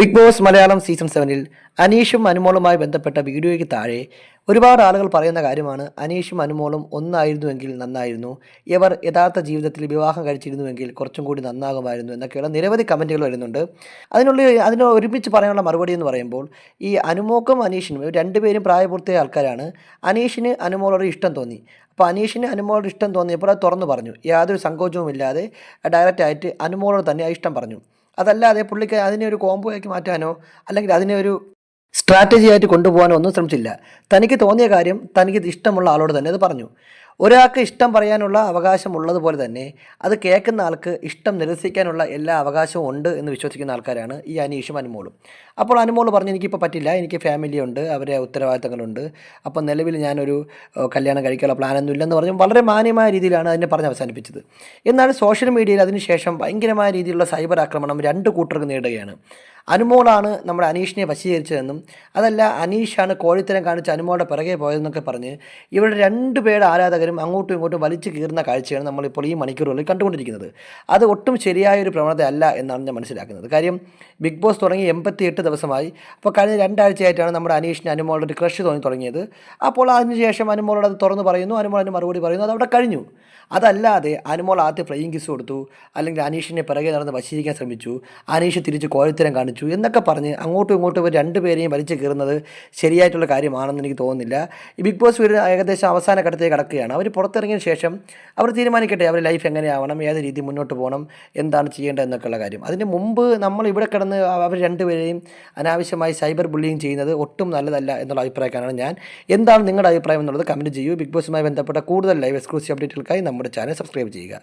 Big boss Malayalam season സെവനിൽ അനീഷും അനുമോളുമായി ബന്ധപ്പെട്ട വീഡിയോയ്ക്ക് താഴെ ഒരുപാട് ആളുകൾ പറയുന്ന കാര്യമാണ് അനീഷും അനുമോളും ഒന്നായിരുന്നുവെങ്കിൽ നന്നായിരുന്നു. ഇവർ യഥാർത്ഥ ജീവിതത്തിൽ വിവാഹം കഴിച്ചിരുന്നുവെങ്കിൽ കുറച്ചും കൂടി നന്നാകുമായിരുന്നു എന്നൊക്കെയുള്ള നിരവധി കമന്റുകൾ വരുന്നുണ്ട്. അതിനുള്ള അതിനെ ഒരുമിച്ച് പറയാനുള്ള മറുപടി എന്ന് പറയുമ്പോൾ ഈ അനുമോക്കും അനീഷിനും രണ്ടുപേരും പ്രായപൂർത്തിയ ആൾക്കാരാണ്. അനീഷിന് അനുമോളോട് ഇഷ്ടം തോന്നി. അപ്പോൾ അനീഷിന് അനുമോളോട് ഇഷ്ടം തോന്നിയപ്പോൾ അത് തുറന്നു പറഞ്ഞു. യാതൊരു സങ്കോചവുമില്ലാതെ ഡയറക്റ്റായിട്ട് അനുമോളോട് തന്നെ ആ ഇഷ്ടം പറഞ്ഞു. അതല്ലാതെ പുള്ളിക്ക് അതിനെ ഒരു കോംബോ ആക്കി മാറ്റാനോ അല്ലെങ്കിൽ അതിനെ ഒരു സ്ട്രാറ്റജി ആയിട്ട് കൊണ്ടുപോകാനോ ഒന്നും ശ്രമിച്ചില്ല. തനിക്ക് തോന്നിയ കാര്യം തനിക്ക് ഇഷ്ടമുള്ള ആളോട് തന്നെ അത് പറഞ്ഞു. ഒരാൾക്ക് ഇഷ്ടം പറയാനുള്ള അവകാശം ഉള്ളതുപോലെ തന്നെ അത് കേൾക്കുന്ന ആൾക്ക് ഇഷ്ടം നിരസിക്കാനുള്ള എല്ലാ അവകാശവും ഉണ്ട് എന്ന് വിശ്വസിക്കുന്ന ആൾക്കാരാണ് ഈ അനീഷും അനുമോളും. അപ്പോൾ അനുമോൾ പറഞ്ഞു എനിക്കിപ്പോൾ പറ്റില്ല എനിക്ക് ഫാമിലി ഉണ്ട് അവരെ ഉത്തരവാദിത്തങ്ങളുണ്ട്. അപ്പോൾ നിലവിൽ ഞാനൊരു കല്യാണം കഴിക്കാനുള്ള പ്ലാനൊന്നും ഇല്ലെന്ന് പറഞ്ഞു വളരെ മാന്യമായ രീതിയിലാണ് അതിനെ പറഞ്ഞ് അവസാനിപ്പിച്ചത്. എന്നാൽ സോഷ്യൽ മീഡിയയിൽ അതിനുശേഷം ഭയങ്കരമായ രീതിയിലുള്ള സൈബർ ആക്രമണം രണ്ട് കൂട്ടർക്ക് നേടുകയാണ് അനുമോളാണ് നമ്മുടെ അനീഷിനെ വശീകരിച്ചതെന്നും അതല്ല അനീഷാണ് കോഴിത്തരം കാണിച്ച് അനുമോളുടെ പിറകെ പോയതെന്നൊക്കെ പറഞ്ഞ് ഇവരുടെ രണ്ടുപേരുടെ ആരാധകരും അങ്ങോട്ടും ഇങ്ങോട്ടും വലിച്ചു കീറുന്ന കാഴ്ചയാണ് നമ്മളിപ്പോൾ ഈ മണിക്കൂറുകളിൽ കണ്ടുകൊണ്ടിരിക്കുന്നത്. അത് ഒട്ടും ശരിയായ ഒരു പ്രവണത അല്ല എന്നാണ് ഞാൻ മനസ്സിലാക്കുന്നത്. കാര്യം ബിഗ് ബോസ് തുടങ്ങി എൺപത്തി എട്ട് ദിവസമായി. അപ്പോൾ കഴിഞ്ഞ രണ്ടാഴ്ചയായിട്ടാണ് നമ്മുടെ അനീഷിന് അനുമോളുടെ ഒരു ക്രഷ് തോന്നി തുടങ്ങിയത്. അപ്പോൾ അതിനുശേഷം അനുമോളോട് അത് തുറന്ന് പറയുന്നു. അതിന് മറുപടി പറയുന്നു. അത് അവിടെ കഴിഞ്ഞു. അതല്ലാതെ അനുമോൾ ആദ്യം ഫ്ലൈയിങ് കിസ് കൊടുത്തു. അല്ലെങ്കിൽ അനീഷിനെ പിറകെ നടന്ന് വശീകരിക്കാൻ ശ്രമിച്ചു. അനീഷ് തിരിച്ച് കോഴിത്തരം കാണിച്ചു. എന്നൊക്കെ പറഞ്ഞ് അങ്ങോട്ടും ഇങ്ങോട്ടും രണ്ട് രണ്ടുപേരെയും വലിച്ചു കയറുന്നത് ശരിയായിട്ടുള്ള കാര്യമാണെന്ന് എനിക്ക് തോന്നുന്നില്ല. ഈ ബിഗ് ബോസ് വീട് ഏകദേശം അവസാന ഘട്ടത്തേക്ക് കടക്കുകയാണ്. അവർ പുറത്തിറങ്ങിയതിന് ശേഷം അവർ തീരുമാനിക്കട്ടെ അവർ ലൈഫ് എങ്ങനെയാവണം ഏത് രീതി മുന്നോട്ട് പോകണം എന്താണ് ചെയ്യേണ്ടത് എന്നൊക്കെയുള്ള കാര്യം. അതിന് മുമ്പ് നമ്മൾ ഇവിടെ കിടന്ന് അവർ രണ്ടുപേരെയും അനാവശ്യമായി സൈബർ ബുള്ളിങ് ചെയ്യുന്നത് ഒട്ടും നല്ലതല്ല എന്നുള്ള അഭിപ്രായക്കാരാണ് ഞാൻ. എന്താണ് നിങ്ങളുടെ അഭിപ്രായം എന്നുള്ളത് കമന്റ് ചെയ്യൂ. ബിഗ് ബോസുമായി ബന്ധപ്പെട്ട കൂടുതൽ ലൈവ് എക്സ്ക്ലൂസീവ് അപ്ഡേറ്റുകൾക്കായി നമ്മുടെ ചാനൽ സബ്സ്ക്രൈബ് ചെയ്യുക.